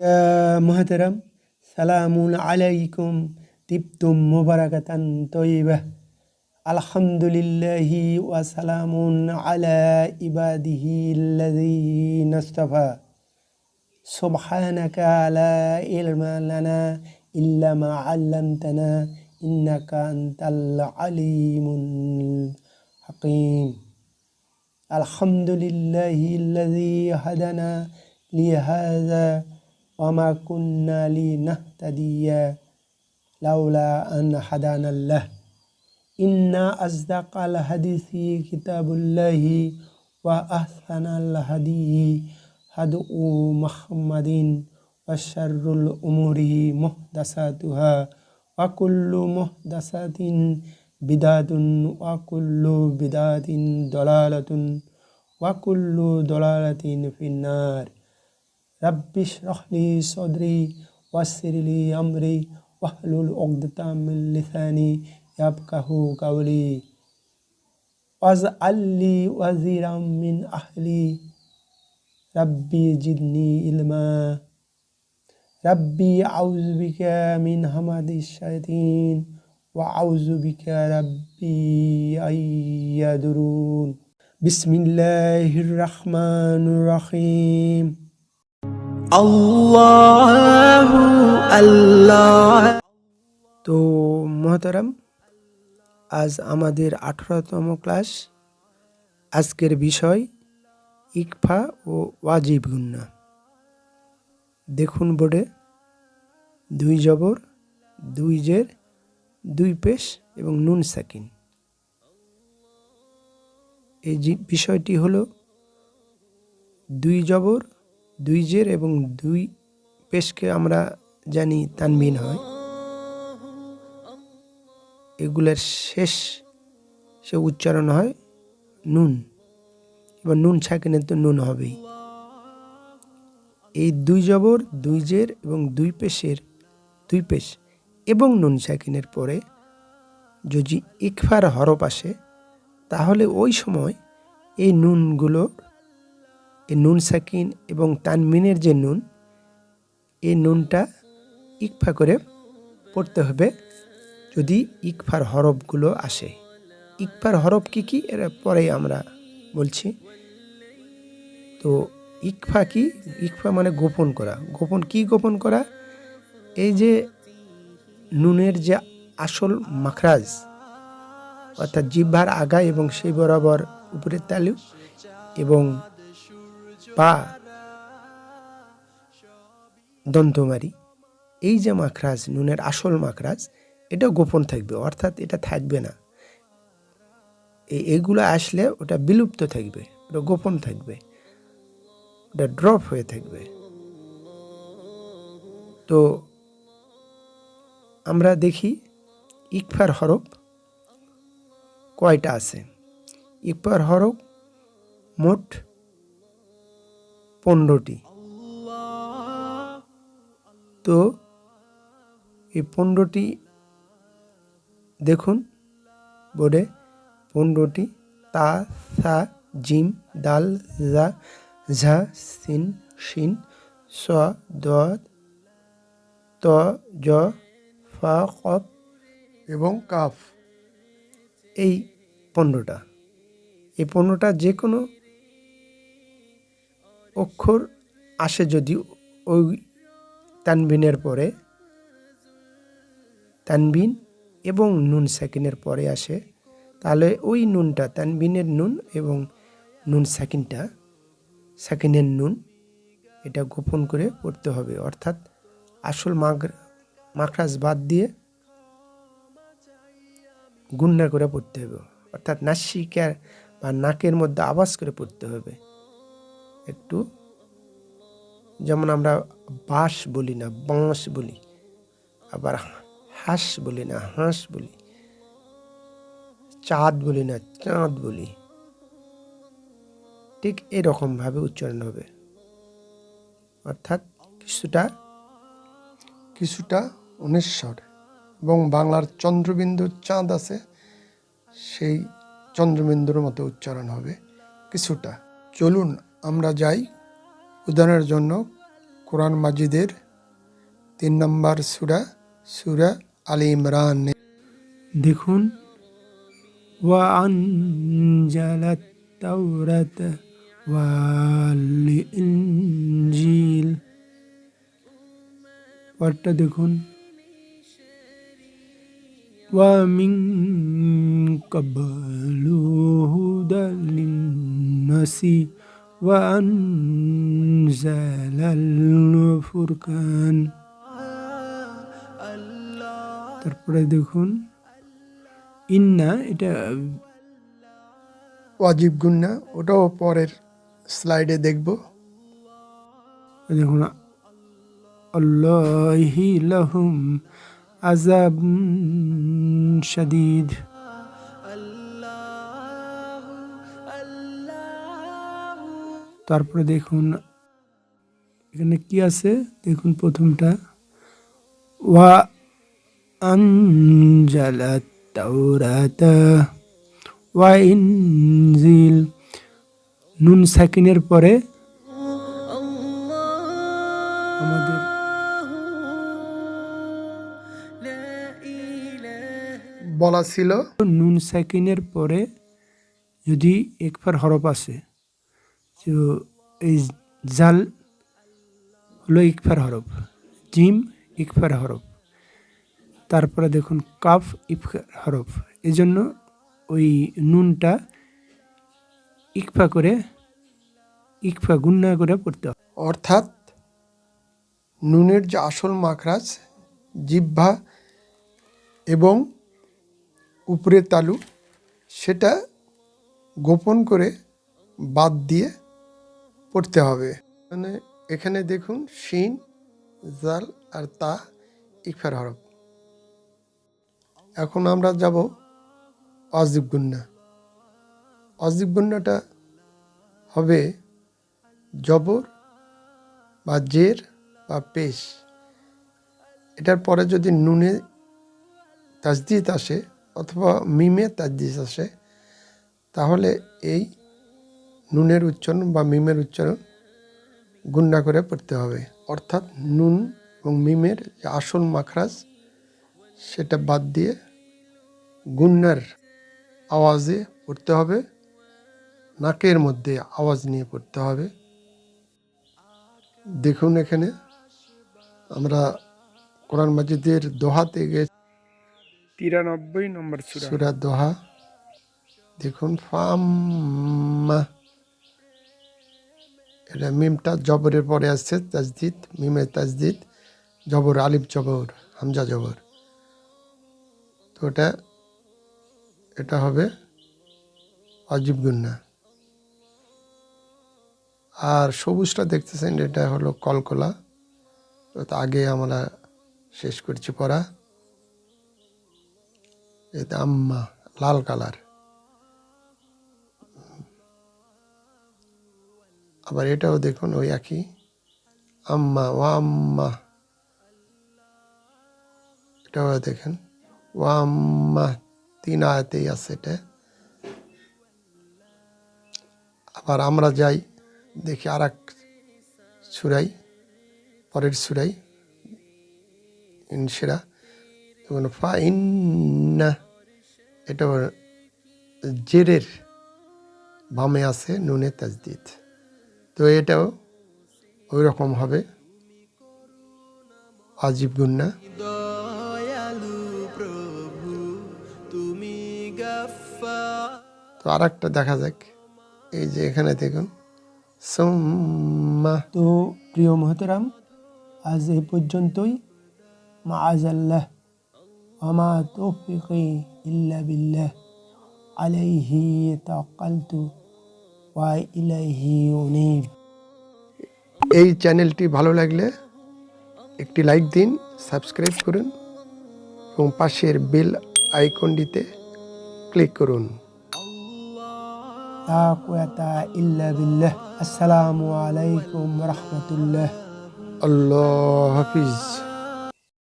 মহতারাম সালামুন আলাইকুম তিপ্তুম মুবারাকাতান তৈবাহ আলহামদুলিল্লাহি ওয়া সালামুন আলা ইবাদিহি আল্লাযীনাস্তাফা সুবহানাকা লা ইলমা লানা ইল্লা মা 'আল্লামতানা ইন্নাকা আনতাল আলিমুল হাকীম আলহামদুলিল্লাহি আল্লাযী হাদানা লিহাযা وما كنا لنهتدي لولا أن هدانا الله. إن أصدق الحديث كتاب الله وأحسن الهدي هدء محمد وشر الأمور محدثاتها وكل محدثة بدعة وكل بدعة ضلالة وكل ضلالة في النار. رب اشرح لي صدري ويسر لي أمري واحلل عقدة من لساني يفقه قولي. واجعل لي وزيرا من أهلي. ربي زدني علما. ربي أعوذ بك من همد الشياطين وأعوذ بك ربي أن يحضرون بسم الله الرحمن الرحيم. আল্লাহ তো মহতারাম, আজ আমাদের আঠারোতম ক্লাস। আজকের বিষয় ইকফা ও ওয়াজিব গুন্না। দেখুন বোর্ডে, দুই জবর, দুই জের, দুই পেশ এবং নুন সাকিন। এই বিষয়টি হলো, দুই জবর দুই জের এবং দুই পেশকে আমরা জানি তানবিন হয়। এগুলোর শেষ সে উচ্চারণ হয় নুন। এবার নুন ছাকিনের তো নুন হবেই। এই দুই জবর, দুই জের এবং দুই পেশের, দুই পেশ এবং নুন সাকিনের পরে যদি ইকফার হরফ আসে, তাহলে ওই সময় এই নুনগুলো এই নুন সাকিন এবং তানমিনের যে নুন এই নুনটা ইকফা করে পড়তে হবে যদি ইকফার হরফগুলো আসে। ইকফার হরফ কি কি? এর পরেই আমরা বলছি। তো ইকফা কি? ইকফা মানে গোপন করা। গোপন কি গোপন করা? এই যে নুনের যে আসল মাখরাজ, অর্থাৎ জিহ্বার আগা এবং সেই বরাবর উপরের তালু এবং পা দন্তমারি। এই যে মাখরাজ, নুনের আসল মাখরাজ এটা গোপন থাকবে, অর্থাৎ এটা থাকবে না। এই এগুলো আসলে ওটা বিলুপ্ত থাকবে, ওটা গোপন থাকবে, ওটা ড্রপ হয়ে থাকবে। তো আমরা দেখি ইকফার হরফ কয়টা আছে? ইকফার হরফ মোট পনেরোটি। তো এই পনেরোটি, দেখুন, বোর্ডে পনেরোটি, তা, সা, জিম, দাল, জা, ঝা, সিন, শিন, স, দ, ত জ ফা কফ এবং কাফ। এই পণ্যটা এই পণ্যটা যে কোনো অক্ষর আসে যদি ওই তানবিনের পরে, তানবিন এবং নুন সাকিনের পরে আসে, তাহলে ওই নুনটা, তানবিনের নুন এবং নুন সাকিনটা, সাকিনের নুন, এটা গোপন করে পড়তে হবে। অর্থাৎ আসল মাগ, মাখরাজ বাদ দিয়ে গুন্না করে পড়তে হবে। অর্থাৎ নাসিকার বা নাকের মধ্যে আওয়াজ করে পড়তে হবে। একটু। যেমন আমরা বাঁশ বলি না, বাঁশ বলি। আবার হাঁস বলি না, হাঁস বলি। চাঁদ বলি না, চাঁদ বলি। ঠিক এরকমভাবে উচ্চারণ হবে। অর্থাৎ কিছুটা কিছুটা অনেশ্বর এবং বাংলার চন্দ্রবিন্দুর চাঁদ আছে, সেই চন্দ্রবিন্দুর মতো উচ্চারণ হবে কিছুটা। চলুন আমরা যাই উদাহরণের জন্য কোরআন মাজিদের তিন নম্বর সুরা সুরা আলী ইমরান দেখুন وأنزل التوراة والإنجيل পরটা দেখুন ومن قبل هدى للناس وأنزل الفرقان তারপরে দেখুন ইন্না এটা ওয়াজিব গুন্না ওটাও পরের স্লাইডে দেখব দেখুন আল্লাহি লাহুম আজাব শাদীদ তারপরে দেখুন, এখানে কি আছে? দেখুন প্রথমটা। ওয়া আঞ্জালা তাওরাতা ওয়া নুন সাকিনের পরে আমাদের বলা ছিল, নুন সাকিনের পরে যদি একবার হরপ আছে তো এই জাল হলো ইকফার হরফ জিম ইকফার হরফ তারপরে দেখুন কাফ ইফ হরফ এই জন্য ওই নুনটা ইকফা করে ইকফা গুন্না করে পড়তে হবে অর্থাৎ নুনের যে আসল মাখরাজ জিহ্বা এবং উপরের তালু সেটা গোপন করে বাদ দিয়ে পড়তে হবে। মানে এখানে দেখুন, শিন, জাল আর তা ইকফার হরফ। এখন আমরা যাব অজিব গুন্না। অজিব গুন্নাটা হবে জবর বা জের বা পেশ। এটার পরে যদি নুনে তাজদিদ আসে অথবা মিমে তাজদিদ আসে, তাহলে এই নুনের উচ্চারণ বা মিমের উচ্চারণ গুন্না করে পড়তে হবে। অর্থাৎ নুন এবং মিমের যে আসল মাখরাজ সেটা বাদ দিয়ে গুন্নার আওয়াজে পড়তে হবে নাকের মধ্যে আওয়াজ নিয়ে পড়তে হবে। দেখুন এখানে আমরা কোরআন মাজিদের দোহাতে গেছি তিরানব্বই নম্বর সুরা। সুরা দোহা দেখুন ফাম্মা এটা মিমটা জবরের পরে আসছে, তাজদিদ মিমের তাজদিদ, জবর, আলিফ জবর, হামজা জবর। তো ওটা এটা হবে অজীব গুন্না। আর সবুজটা দেখতেছেন, এটা হলো কলকলা। তো আগে আমরা শেষ করছি পড়া। এটা আম্মা, লাল কালার। আবার এটাও দেখুন, ওই একই। আম্মা, ও আম্মা। এটাও দেখেন। ও আম্মা, তিন আয়াতেই আছে এটা। আবার আমরা যাই, দেখি আর এক সুরাই, পরের সুরাই ইনসিরা যেমন ফা ইন্না এটা জেরের বামে আছে নুনে তাজদিদ। তো এটাও ওই রকম হবে। আজীব গুন্না। তো আর একটা দেখা যাক। এই যে এখানে দেখুন। সুম্মা। তো প্রিয় মহতরাম আজ এই পর্যন্তই। মা আজাল্লাহ আমা তৌফিকি ইল্লা বিল্লাহ। আলাইহি তাওয়াক্কালতু ওয়া ইলাইহি উনীব এই চ্যানেলটি ভালো লাগলে একটি লাইক দিন সাবস্ক্রাইব করুন এবং পাশের বেল আইকনটিতে ক্লিক করুন। ইল্লা বিল্লাহ। আসসালামু আলাইকুম রাহমাতুল্লাহ। আল্লাহ হাফিজ।